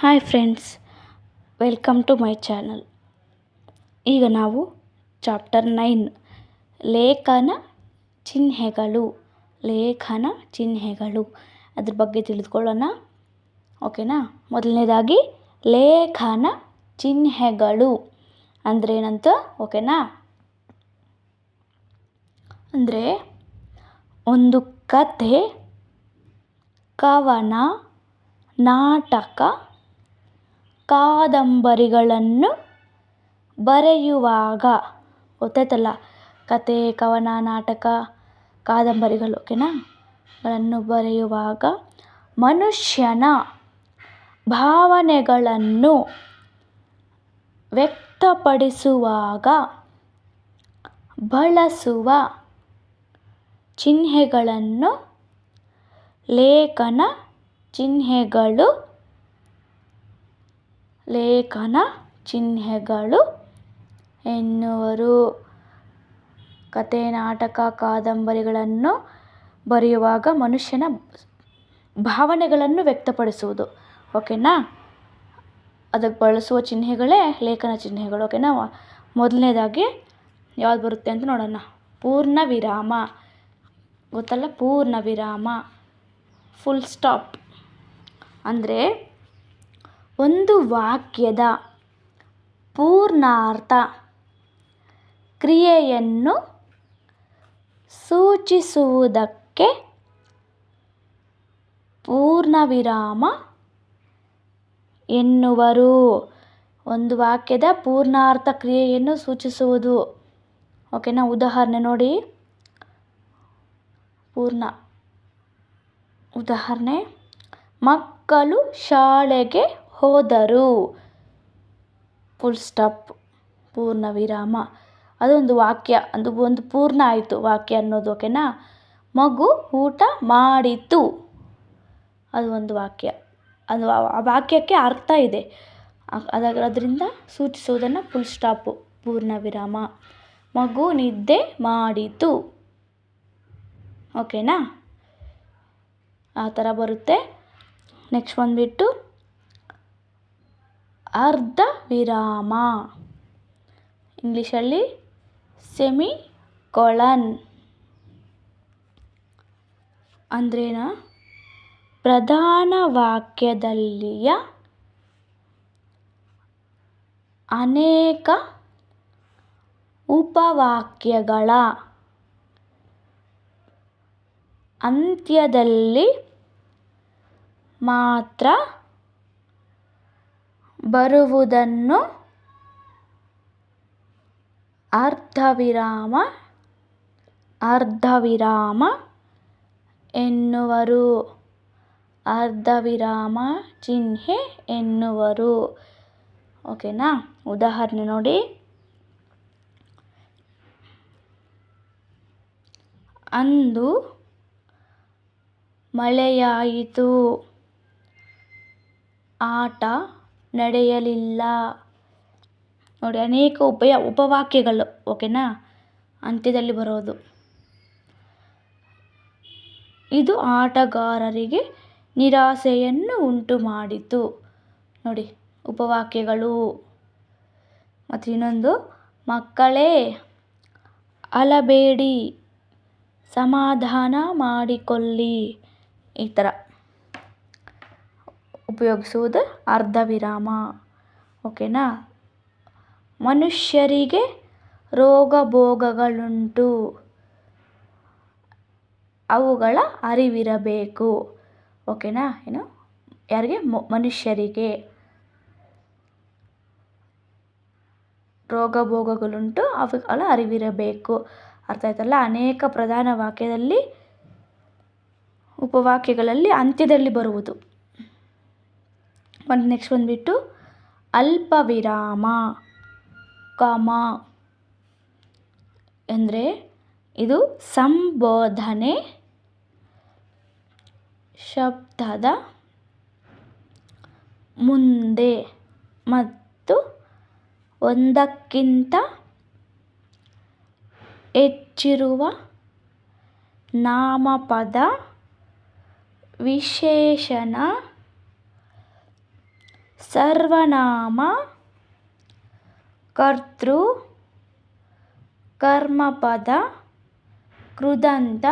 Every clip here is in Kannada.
Hi friends welcome to my channel ಈಗ ನಾವು ಚಾಪ್ಟರ್ ನೈನ್ ಲೇಖನ ಚಿಹ್ನೆಗಳು ಲೇಖನ ಚಿಹ್ನೆಗಳು ಅದ್ರ ಬಗ್ಗೆ ತಿಳಿದುಕೊಳ್ಳೋಣ. ಓಕೆನಾ ಮೊದಲನೇದಾಗಿ, ಲೇಖನ ಚಿಹ್ನೆಗಳು ಅಂದರೆ ಏನಂತ? ಓಕೆನಾ ಅಂದರೆ ಒಂದು ಕಥೆ ಕವನ, ನಾಟಕ ಕಾದಂಬರಿಗಳನ್ನು ಬರೆಯುವಾಗ. ಗೊತ್ತಾಯ್ತಲ್ಲ? ಕತೆ, ಕವನ, ನಾಟಕ, ಕಾದಂಬರಿಗಳು, ಓಕೆನಾ? ಗಳನ್ನು ಬರೆಯುವಾಗ ಮನುಷ್ಯನ ಭಾವನೆಗಳನ್ನು ವ್ಯಕ್ತಪಡಿಸುವಾಗ ಬಳಸುವ ಚಿಹ್ನೆಗಳನ್ನು ಲೇಖನ ಚಿಹ್ನೆಗಳು ಲೇಖನ ಚಿಹ್ನೆಗಳು ಎನ್ನುವರು. ಕತೆ, ನಾಟಕ, ಕಾದಂಬರಿಗಳನ್ನು ಬರೆಯುವಾಗ ಮನುಷ್ಯನ ಭಾವನೆಗಳನ್ನು ವ್ಯಕ್ತಪಡಿಸುವುದು. ಓಕೆನಾ? ಅದಕ್ಕೆ ಬಳಸುವ ಚಿಹ್ನೆಗಳೇ ಲೇಖನ ಚಿಹ್ನೆಗಳು. ಓಕೆನಾ? ಮೊದಲನೇದಾಗಿ ಯಾವ್ದು ಬರುತ್ತೆ ಅಂತ ನೋಡೋಣ. ಪೂರ್ಣ ವಿರಾಮ. ಗೊತ್ತಲ್ಲ? ಪೂರ್ಣ ವಿರಾಮ. Full stop. ಅಂದರೆ ಒಂದು ವಾಕ್ಯದ ಪೂರ್ಣಾರ್ಥ ಕ್ರಿಯೆಯನ್ನು ಸೂಚಿಸುವುದಕ್ಕೆ ಪೂರ್ಣವಿರಾಮ ಎನ್ನುವರು. ಒಂದು ವಾಕ್ಯದ ಪೂರ್ಣಾರ್ಥ ಕ್ರಿಯೆಯನ್ನು ಸೂಚಿಸುವುದು. ಓಕೆನಾ ಉದಾಹರಣೆ ನೋಡಿ. ಪೂರ್ಣ ಉದಾಹರಣೆ. ಮಕ್ಕಳು ಶಾಲೆಗೆ ಹೋದರು. ಫುಲ್ ಸ್ಟಾಪ್ ಪೂರ್ಣ ವಿರಾಮ ಅದೊಂದು ವಾಕ್ಯ, ಅದು ಒಂದು ಪೂರ್ಣ ಆಯಿತು ವಾಕ್ಯ ಅನ್ನೋದು ಓಕೆನಾ ಮಗು ಊಟ ಮಾಡಿತು. ಅದು ಒಂದು ವಾಕ್ಯ. ಅದು ಆ ವಾಕ್ಯಕ್ಕೆ ಅರ್ಥ ಇದೆ. ಅದರಿಂದ ಸೂಚಿಸುವುದನ್ನು ಫುಲ್ ಸ್ಟಾಪು ಪೂರ್ಣ ವಿರಾಮ ಮಗು ನಿದ್ದೆ ಮಾಡಿತು. ಓಕೆನಾ ಆ ಥರ ಬರುತ್ತೆ. ನೆಕ್ಸ್ಟ್ ಬಂದುಬಿಟ್ಟು ಅರ್ಧ ವಿರಾಮ. ಇಂಗ್ಲೀಷಲ್ಲಿ ಸೆಮಿ ಕೊಳನ್ ಅಂದ್ರೇನ? ಪ್ರಧಾನ ವಾಕ್ಯದಲ್ಲಿಯ ಅನೇಕ ಉಪವಾಕ್ಯಗಳ ಅಂತ್ಯದಲ್ಲಿ ಮಾತ್ರ ಬರುವುದನ್ನು ಅರ್ಧವಿರಾಮ ಅರ್ಧವಿರಾಮ ಎನ್ನುವರು. ಅರ್ಧವಿರಾಮ ಚಿಹ್ನೆ ಎನ್ನುವರು. ಓಕೆನಾ? ಉದಾಹರಣೆ ನೋಡಿ. ಅಂದು ಮಳೆಯಾಯಿತು. ಆಟ ನಡೆಯಲಿಲ್ಲ. ನೋಡಿ, ಅನೇಕ ಉಪಯ, ಉಪವಾಕ್ಯಗಳು ಓಕೆನಾ ಅಂತ್ಯದಲ್ಲಿ ಬರೋದು. ಇದು ಆಟಗಾರರಿಗೆ ನಿರಾಸೆಯನ್ನು ಉಂಟು ಮಾಡಿತು. ನೋಡಿ, ಉಪವಾಕ್ಯಗಳು. ಮತ್ತು ಇನ್ನೊಂದು, ಮಕ್ಕಳೇ, ಅಲಬೇಡಿ, ಸಮಾಧಾನ ಮಾಡಿಕೊಳ್ಳಿ. ಈ ಥರ ಉಪಯೋಗಿಸುವುದು ಅರ್ಧ ವಿರಾಮ ಓಕೆನಾ? ಮನುಷ್ಯರಿಗೆ ರೋಗ ಭೋಗಗಳುಂಟು ಅವುಗಳ ಅರಿವಿರಬೇಕು. ಓಕೆನಾ? ಏನು? ಯಾರಿಗೆ? ಮನುಷ್ಯರಿಗೆ. ರೋಗ ಭೋಗಗಳುಂಟು ಅವುಗಳ ಅರಿವಿರಬೇಕು. ಅರ್ಥ ಆಯ್ತಲ್ಲ? ಅನೇಕ ಪ್ರಧಾನ ವಾಕ್ಯದಲ್ಲಿ, ಉಪವಾಕ್ಯಗಳಲ್ಲಿ ಅಂತ್ಯದಲ್ಲಿ ಬರುವುದು. ಒಂದು ನೆಕ್ಸ್ಟ್ ಬಂದುಬಿಟ್ಟು ಅಲ್ಪ ವಿರಾಮ ಕಾಮ ಅಂದರೆ ಇದು ಸಂಬೋಧನೆ ಶಬ್ದದ ಮುಂದೆ ಮತ್ತು ಒಂದಕ್ಕಿಂತ ಹೆಚ್ಚಿರುವ ನಾಮಪದ ವಿಶೇಷಣ ಸರ್ವನಾಮ ಕರ್ತೃ ಕರ್ಮಪದ ಕೃದಂತ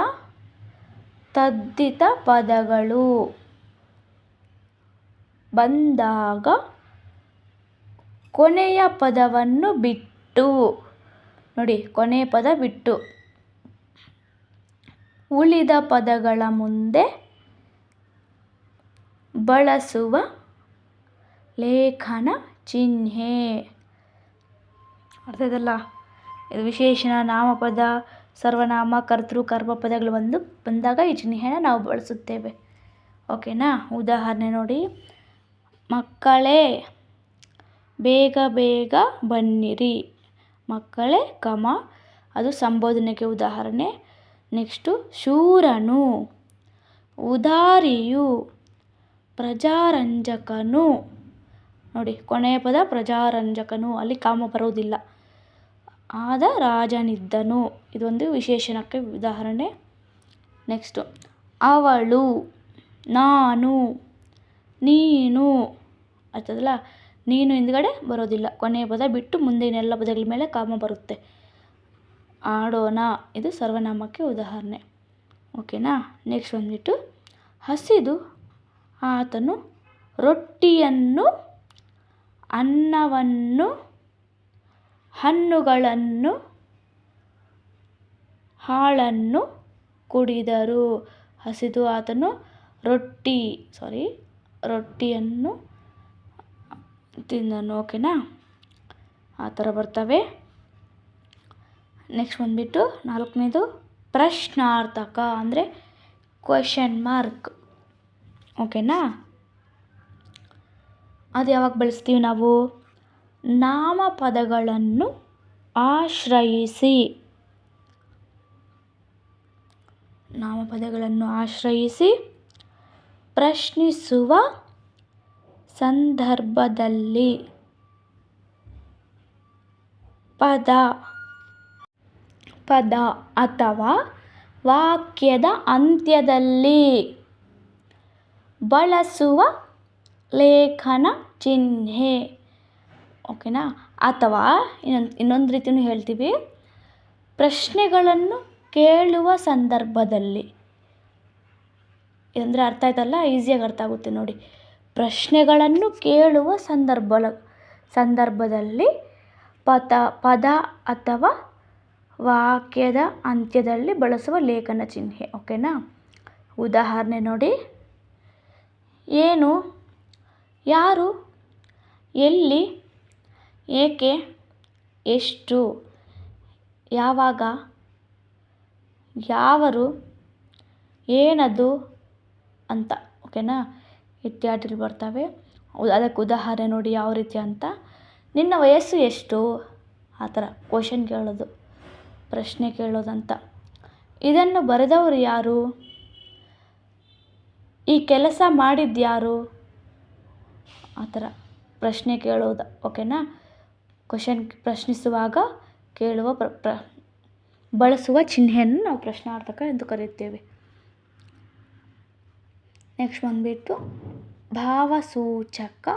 ತದ್ದಿತ ಪದಗಳು. ಬಂದಾಗ ಕೊನೆಯ ಪದವನ್ನು ಬಿಟ್ಟು, ನೋಡಿ ಕೊನೆಯ ಪದ ಬಿಟ್ಟು, ಉಳಿದ ಪದಗಳ ಮುಂದೆ ಬಳಸುವ ಲೇಖನ ಚಿಹ್ನೆ. ಅರ್ಥ ಇದಲ್ಲ ಇದು ವಿಶೇಷಣ ನಾಮಪದ, ಸರ್ವನಾಮ, ಕರ್ತೃ ಕರ್ಮಪದಗಳು ಬಂದು ಬಂದಾಗ ಈ ಚಿಹ್ನೆಯನ್ನು ನಾವು ಬಳಸುತ್ತೇವೆ. ಓಕೆನಾ? ಉದಾಹರಣೆ ನೋಡಿ. ಮಕ್ಕಳೇ, ಬೇಗ ಬೇಗ ಬನ್ನಿರಿ. ಮಕ್ಕಳೇ, ಕಮ. ಅದು ಸಂಬೋಧನೆಗೆ ಉದಾಹರಣೆ. ನೆಕ್ಸ್ಟು, ಶೂರನು. ಉದಾರಿಯು, ಪ್ರಜಾರಂಜಕನು. ನೋಡಿ, ಕೊನೆಯ ಪದ ಪ್ರಜಾರಂಜಕನು. ಅಲ್ಲಿ ಕಾಮ ಬರೋದಿಲ್ಲ ಆದ ರಾಜನಿದ್ದನು. ಇದೊಂದು ವಿಶೇಷಣಕ್ಕೆ ಉದಾಹರಣೆ. ನೆಕ್ಸ್ಟು ಅವಳು, ನಾನು, ನೀನು. ಆಯ್ತದಲ್ಲ? ನೀನು ಹಿಂದ್ಗಡೆ ಬರೋದಿಲ್ಲ ಕೊನೆಯ ಪದ ಬಿಟ್ಟು ಮುಂದಿನ ಪದಗಳ ಮೇಲೆ ಕಾಮ ಬರುತ್ತೆ. ಆಡೋಣ. ಇದು ಸರ್ವನಾಮಕ್ಕೆ ಉದಾಹರಣೆ. ಓಕೆನಾ? ನೆಕ್ಸ್ಟ್ ಬಂದುಬಿಟ್ಟು, ಹಸಿದು ಆತನು ರೊಟ್ಟಿಯನ್ನು ಅನ್ನವನ್ನು, ಹಣ್ಣುಗಳನ್ನು, ಹಾಳನ್ನು ಕುಡಿದರು. ಹಸಿದು ಆತನು ರೊಟ್ಟಿ ಸಾರಿ ರೊಟ್ಟಿಯನ್ನು ತಿಂದನು ಓಕೆನಾ ಆ ಥರ ಬರ್ತವೆ. ನೆಕ್ಸ್ಟ್ ಬಂದುಬಿಟ್ಟು ನಾಲ್ಕನೇದು ಪ್ರಶ್ನಾರ್ಥಕ, ಅಂದರೆ ಕ್ವೆಶನ್ ಮಾರ್ಕ್ ಓಕೆನಾ ಅದು ಯಾವಾಗ ಬಳಸ್ತೀವಿ ನಾವು? ನಾಮಪದಗಳನ್ನು ಆಶ್ರಯಿಸಿ. ನಾಮಪದಗಳನ್ನು ಆಶ್ರಯಿಸಿ ಪ್ರಶ್ನಿಸುವ ಸಂದರ್ಭದಲ್ಲಿ. ಪದ. ಪದ ಅಥವಾ ವಾಕ್ಯದ ಅಂತ್ಯದಲ್ಲಿ ಬಳಸುವ ಲೇಖನ ಚಿಹ್ನೆ. ಓಕೆನಾ? ಅಥವಾ ಇನ್ನೊಂದು ಇನ್ನೊಂದು ರೀತಿಯೂ ಹೇಳ್ತೀವಿ. ಪ್ರಶ್ನೆಗಳನ್ನು ಕೇಳುವ ಸಂದರ್ಭದಲ್ಲಿ. ಅಂದರೆ ಅರ್ಥ ಆಯ್ತಲ್ಲ? ಈಸಿಯಾಗಿ ಅರ್ಥ ಆಗುತ್ತೆ ನೋಡಿ. ಪ್ರಶ್ನೆಗಳನ್ನು ಕೇಳುವ ಸಂದರ್ಭ, ಸಂದರ್ಭದಲ್ಲಿ ಪದ ಪದ ಅಥವಾ ವಾಕ್ಯದ ಅಂತ್ಯದಲ್ಲಿ ಬಳಸುವ ಲೇಖನ ಚಿಹ್ನೆ. ಓಕೆನಾ? ಉದಾಹರಣೆ ನೋಡಿ. ಏನು? ಯಾರು? ಎಲ್ಲಿ, ಏಕೆ, ಎಷ್ಟು, ಯಾವಾಗ, ಯಾವರು, ಏನದು ಅಂತ, ಓಕೆನಾ? ಇತ್ಯಾದಿಗಳು ಬರ್ತವೆ. ಅದಕ್ಕೆ ಉದಾಹರಣೆ ನೋಡಿ ಯಾವ ರೀತಿ ಅಂತ. ನಿನ್ನ ವಯಸ್ಸು ಎಷ್ಟು? ಆ ಥರ ಕ್ವಶನ್ ಕೇಳೋದು, ಪ್ರಶ್ನೆ ಕೇಳೋದಂತ ಇದನ್ನು ಬರೆದವರು ಯಾರು? ಈ ಕೆಲಸ ಮಾಡಿದ್ಯಾರು? ಆ ಥರ. ಪ್ರಶ್ನೆ ಕೇಳೋದು, ಓಕೆನಾ? ಕ್ವಶನ್ ಪ್ರಶ್ನಿಸುವಾಗ ಕೇಳುವ ಪ್ರ ಪ್ರ, ಬಳಸುವ ಚಿಹ್ನೆಯನ್ನು ನಾವು ಪ್ರಶ್ನಾರ್ಥಕ ಎಂದು ಕರೆಯುತ್ತೇವೆ. ನೆಕ್ಸ್ಟ್ ಬಂದುಬಿಟ್ಟು ಭಾವಸೂಚಕ,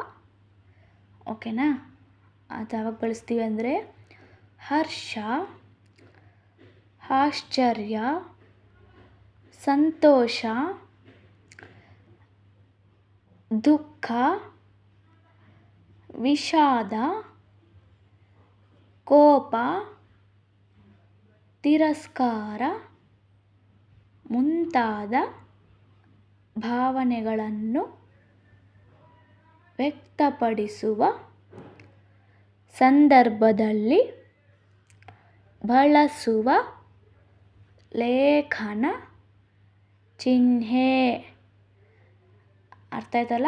ಓಕೆನಾ? ಅದು ಯಾವಾಗ ಬಳಸ್ತೀವಿ ಅಂದರೆ, ಹರ್ಷ, ಆಶ್ಚರ್ಯ, ಸಂತೋಷ, ದುಃಖ ವಿಷಾದ ಕೋಪ ತಿರಸ್ಕಾರ ಮುಂತಾದ ಭಾವನೆಗಳನ್ನು ವ್ಯಕ್ತಪಡಿಸುವ ಸಂದರ್ಭದಲ್ಲಿ ಬಳಸುವ ಲೇಖನ ಚಿಹ್ನೆ. ಅರ್ಥ ಆಯ್ತಲ್ಲ?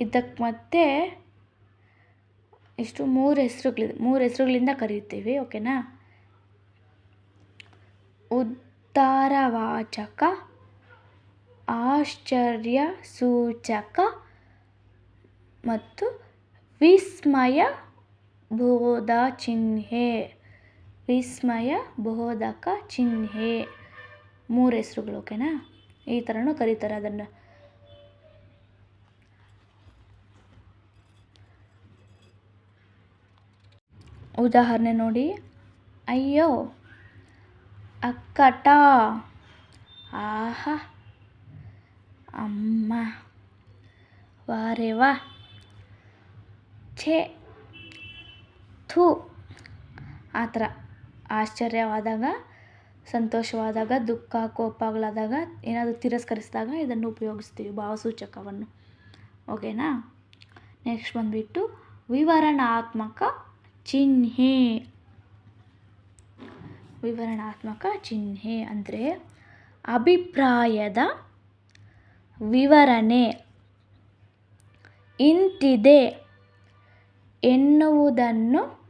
ಇದಕ್ಕೆ ಮತ್ತೆ ಇಷ್ಟು ಮೂರು ಹೆಸರುಗಳಿದೆ. ಮೂರು ಹೆಸರುಗಳಿಂದ ಕರೀತೀವಿ ಓಕೆನಾ? ಉದ್ಧಾರವಾಚಕ ಆಶ್ಚರ್ಯ ಸೂಚಕ ಮತ್ತು ವಿಸ್ಮಯ ಬೋಧ ಚಿಹ್ನೆ. ವಿಸ್ಮಯ ಬೋಧಕ ಚಿಹ್ನೆ ಮೂರು ಹೆಸರುಗಳು, ಓಕೆನಾ? ಈ ಥರನೂ ಕರೀತಾರೆ ಅದನ್ನು. ಉದಾಹರಣೆ ನೋಡಿ. ಅಯ್ಯೋ, ಅಕ್ಕಟ. ಆಹಾ, ಅಮ್ಮ. ವಾರೆ ವಾ ಛೇ, ಥೂ. ಆ ಥರ ಆಶ್ಚರ್ಯವಾದಾಗ, ಸಂತೋಷವಾದಾಗ, ದುಃಖ ಕೋಪಗಳಾದಾಗ ಏನಾದರೂ ತಿರಸ್ಕರಿಸಿದಾಗ ಇದನ್ನು ಉಪಯೋಗಿಸ್ತೀವಿ ಭಾವಸೂಚಕವನ್ನು. ಓಕೆನಾ? ನೆಕ್ಸ್ಟ್ ಬಂದುಬಿಟ್ಟು ವಿವರಣಾತ್ಮಕ ಚಿಹ್ನೆ. ವಿವರಣಾತ್ಮಕ ಚಿಹ್ನೆ ಅಂದರೆ ಅಭಿಪ್ರಾಯದ ವಿವರಣೆ. ಇಂತಿದೆ ಎನ್ನುವುದನ್ನು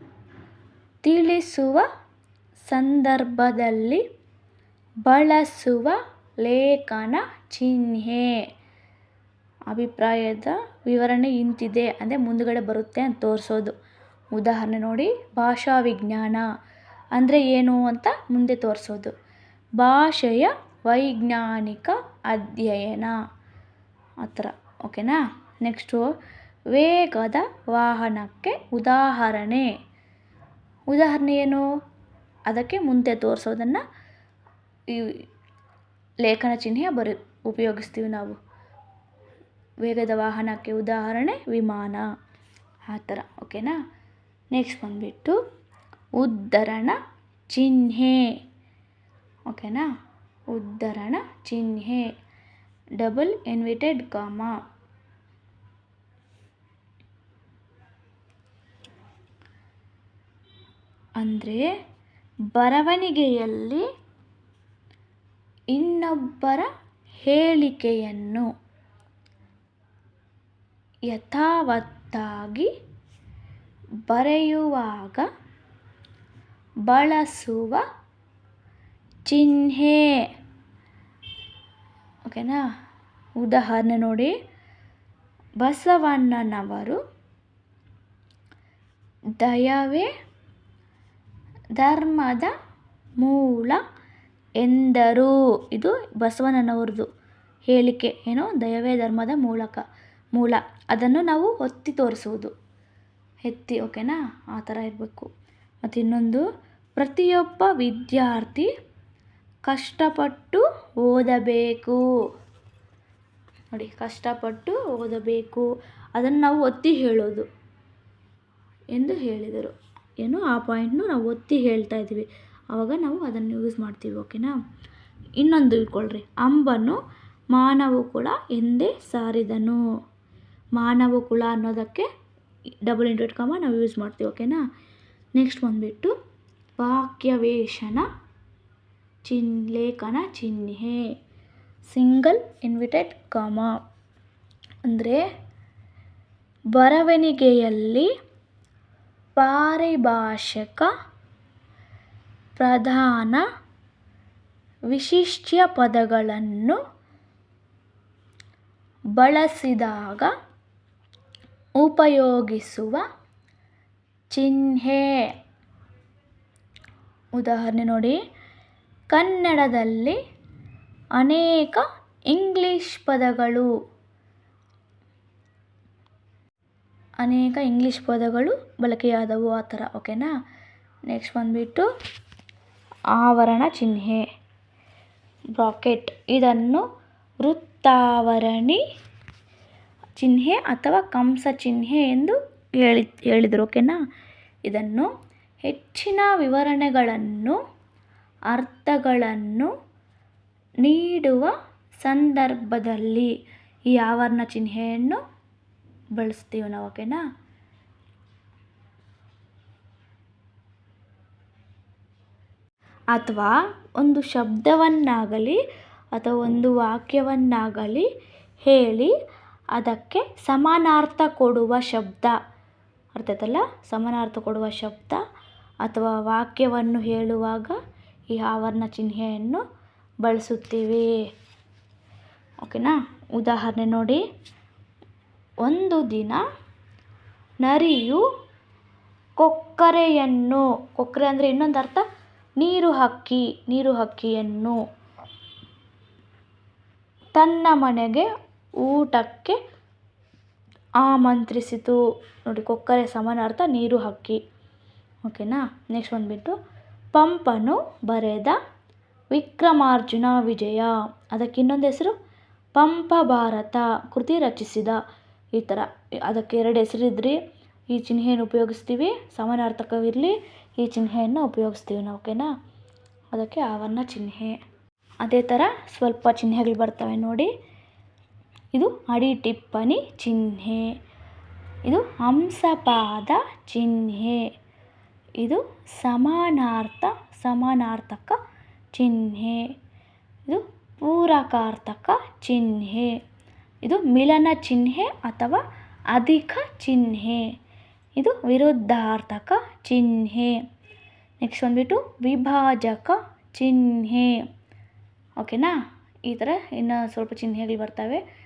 ತಿಳಿಸುವ ಸಂದರ್ಭದಲ್ಲಿ ಬಳಸುವ ಲೇಖನ ಚಿಹ್ನೆ. ಅಭಿಪ್ರಾಯದ ವಿವರಣೆ ಇಂತಿದೆ ಅಂದರೆ ಮುಂದುಗಡೆ ಬರುತ್ತೆ ಅಂತ ತೋರಿಸೋದು. ಉದಾಹರಣೆ ನೋಡಿ, ಭಾಷಾ ವಿಜ್ಞಾನ ಅಂದರೆ ಏನು ಅಂತ ಮುಂದೆ ತೋರಿಸೋದು. ಭಾಷೆಯ ವೈಜ್ಞಾನಿಕ ಅಧ್ಯಯನ. ಆ ಥರ ಓಕೆನಾ ನೆಕ್ಸ್ಟು ವೇಗದ ವಾಹನಕ್ಕೆ ಉದಾಹರಣೆ. ಉದಾಹರಣೆ ಏನು? ಅದಕ್ಕೆ ಮುಂದೆ ತೋರಿಸೋದನ್ನು ಈ ಲೇಖನ ಚಿಹ್ನೆ ಬರೀ, ಉಪಯೋಗಿಸ್ತೀವಿ ನಾವು. ವೇಗದ ವಾಹನಕ್ಕೆ ಉದಾಹರಣೆ, ವಿಮಾನ. ಆ ಥರ ಓಕೆನಾ ನೆಕ್ಸ್ಟ್ ಬಂದುಬಿಟ್ಟು ಉದ್ಧರಣ ಚಿಹ್ನೆ. ಓಕೆನಾ ಉದ್ಧರಣ ಚಿಹ್ನೆ. ಡಬಲ್ ಇನ್ವಿಟೆಡ್ ಕಾಮ ಅಂದರೆ ಬರವಣಿಗೆಯಲ್ಲಿ ಇನ್ನೊಬ್ಬರ ಹೇಳಿಕೆಯನ್ನು ಯಥಾವತ್ತಾಗಿ ಬರೆಯುವಾಗ ಬಳಸುವ ಚಿಹ್ನೆ. ಓಕೆನಾ? ಉದಾಹರಣೆ ನೋಡಿ. ಬಸವಣ್ಣನವರು ದಯವೇ ಧರ್ಮದ ಮೂಲ ಎಂದರು. ಇದು ಬಸವಣ್ಣನವ್ರದ್ದು ಹೇಳಿಕೆ. ಏನು? ದಯವೇ ಧರ್ಮದ ಮೂಲಕ, ಮೂಲ. ಅದನ್ನು ನಾವು ಒತ್ತಿ ತೋರಿಸುವುದು. ಎತ್ತಿ ಓಕೆನಾ? ಆ ಥರ ಇರಬೇಕು. ಮತ್ತು ಇನ್ನೊಂದು, ಪ್ರತಿಯೊಬ್ಬ ವಿದ್ಯಾರ್ಥಿ ಕಷ್ಟಪಟ್ಟು ಓದಬೇಕು. ನೋಡಿ, ಕಷ್ಟಪಟ್ಟು ಓದಬೇಕು. ಅದನ್ನು ನಾವು ಒತ್ತಿ ಹೇಳೋದು ಎಂದು ಹೇಳಿದರು. ಏನು? ಆ ಪಾಯಿಂಟ್ನು ನಾವು ಒತ್ತಿ ಹೇಳ್ತಾ ಇದ್ದೀವಿ. ಆವಾಗ ನಾವು ಅದನ್ನು ಯೂಸ್ ಮಾಡ್ತೀವಿ, ಓಕೆನಾ? ಇನ್ನೊಂದು ಇಟ್ಕೊಳ್ರಿ. ಅಂಬನು ಮಾನವ ಕುಳ ಎಂದೇ ಸಾರಿದನು. ಮಾನವ ಕುಳ ಅನ್ನೋದಕ್ಕೆ ಡಬಲ್ ಇಂಟೆಡ್ ಕಾಮ ನಾವು ಯೂಸ್ ಮಾಡ್ತೀವಿ, ಓಕೆನಾ? ನೆಕ್ಸ್ಟ್ ಬಂದುಬಿಟ್ಟು ವಾಕ್ಯವೇಷಣ ಚಿನ್ ಲೇಖನ ಚಿಹ್ನೆ ಸಿಂಗಲ್ ಇನ್ವಿಟೆಡ್ ಕಾಮ ಅಂದರೆ ಬರವಣಿಗೆಯಲ್ಲಿ ಪಾರಿಭಾಷಿಕ ಪ್ರಧಾನ ವಿಶಿಷ್ಟ್ಯ ಪದಗಳನ್ನು ಬಳಸಿದಾಗ ಉಪಯೋಗಿಸುವ ಚಿಹ್ನೆ. ಉದಾಹರಣೆ ನೋಡಿ. ಕನ್ನಡದಲ್ಲಿ ಅನೇಕ ಇಂಗ್ಲೀಷ್ ಪದಗಳು. ಅನೇಕ ಇಂಗ್ಲೀಷ್ ಪದಗಳು ಬಳಕೆಯಾದವು ಆ ಥರ ಓಕೆನಾ ನೆಕ್ಸ್ಟ್ ಬಂದುಬಿಟ್ಟು ಆವರಣ ಚಿಹ್ನೆ. ಬ್ರಾಕೆಟ್ ಇದನ್ನು ವೃತ್ತಾವರಣಿ ಚಿಹ್ನೆ ಅಥವಾ ಕಂಸ ಚಿಹ್ನೆ ಎಂದು ಹೇಳಿ, ಹೇಳಿದರು ಓಕೆನಾ ಇದನ್ನು ಹೆಚ್ಚಿನ ವಿವರಣೆಗಳನ್ನು, ಅರ್ಥಗಳನ್ನು ನೀಡುವ ಸಂದರ್ಭದಲ್ಲಿ ಈ ಆವರಣ ಚಿಹ್ನೆಯನ್ನು ಬಳಸ್ತೀವಿ ನಾವು ಓಕೆನಾ ಅಥವಾ ಒಂದು ಶಬ್ದವನ್ನಾಗಲಿ ಅಥವಾ ಒಂದು ವಾಕ್ಯವನ್ನಾಗಲಿ ಹೇಳಿ ಅದಕ್ಕೆ ಸಮಾನಾರ್ಥ ಕೊಡುವ ಶಬ್ದ. ಅರ್ಥ ಆಯ್ತಲ್ಲ ಸಮಾನಾರ್ಥ ಕೊಡುವ ಶಬ್ದ ಅಥವಾ ವಾಕ್ಯವನ್ನು ಹೇಳುವಾಗ ಈ ಆವರಣ ಚಿಹ್ನೆಯನ್ನು ಬಳಸುತ್ತೀವಿ. ಓಕೆನಾ? ಉದಾಹರಣೆ ನೋಡಿ. ಒಂದು ದಿನ ನರಿಯು ಕೊಕ್ಕರೆಯನ್ನು, ಕೊಕ್ಕರೆ ಅಂದರೆ ಇನ್ನೊಂದು ಅರ್ಥ? ನೀರು ಹಕ್ಕಿ, ನೀರು ಹಕ್ಕಿಯನ್ನು ತನ್ನ ಮನೆಗೆ ಊಟಕ್ಕೆ ಆಮಂತ್ರಿಸಿತು. ನೋಡಿ, ಕೊಕ್ಕರೆ ಸಮಾನಾರ್ಥ ನೀರು ಹಕ್ಕಿ ಓಕೆನಾ ನೆಕ್ಸ್ಟ್ ಬಂದುಬಿಟ್ಟು ಪಂಪನು ಬರೆದ ವಿಕ್ರಮಾರ್ಜುನ ವಿಜಯ. ಅದಕ್ಕೆ ಇನ್ನೊಂದು ಹೆಸರು, ಪಂಪ ಭಾರತ ಕೃತಿ ರಚಿಸಿದ. ಈ ಥರ ಅದಕ್ಕೆ ಎರಡು ಹೆಸರಿದ್ರಿ ಈ ಚಿಹ್ನೆಯನ್ನು ಉಪಯೋಗಿಸ್ತೀವಿ? ಸಮಾನಾರ್ಥಕವಿರಲಿ, ಈ ಚಿಹ್ನೆಯನ್ನು ಉಪಯೋಗಿಸ್ತೀವಿ ನಾವು ಓಕೆನಾ ಅದಕ್ಕೆ ಆವರಣ ಚಿಹ್ನೆ. ಅದೇ ಥರ ಸ್ವಲ್ಪ ಚಿಹ್ನೆಗಳು ಬರ್ತವೆ ನೋಡಿ. ಇದು ಅಡಿ ಟಿಪ್ಪಣಿ ಚಿಹ್ನೆ. ಇದು ಹಂಸಪಾದ ಚಿಹ್ನೆ. ಇದು ಸಮಾನಾರ್ಥ, ಸಮಾನಾರ್ಥಕ ಚಿಹ್ನೆ. ಇದು ಪೂರಕಾರ್ಥಕ ಚಿಹ್ನೆ. ಇದು ಮಿಲನ ಚಿಹ್ನೆ ಅಥವಾ ಅಧಿಕ ಚಿಹ್ನೆ. ಇದು ವಿರುದ್ಧಾರ್ಥಕ ಚಿಹ್ನೆ. ನೆಕ್ಸ್ಟ್ ಬಂದುಬಿಟ್ಟು ವಿಭಾಜಕ ಚಿಹ್ನೆ. ಓಕೆನಾ ಈ ಥರ ಇನ್ನು ಸ್ವಲ್ಪ ಚಿಹ್ನೆಗಳು ಬರ್ತವೆ.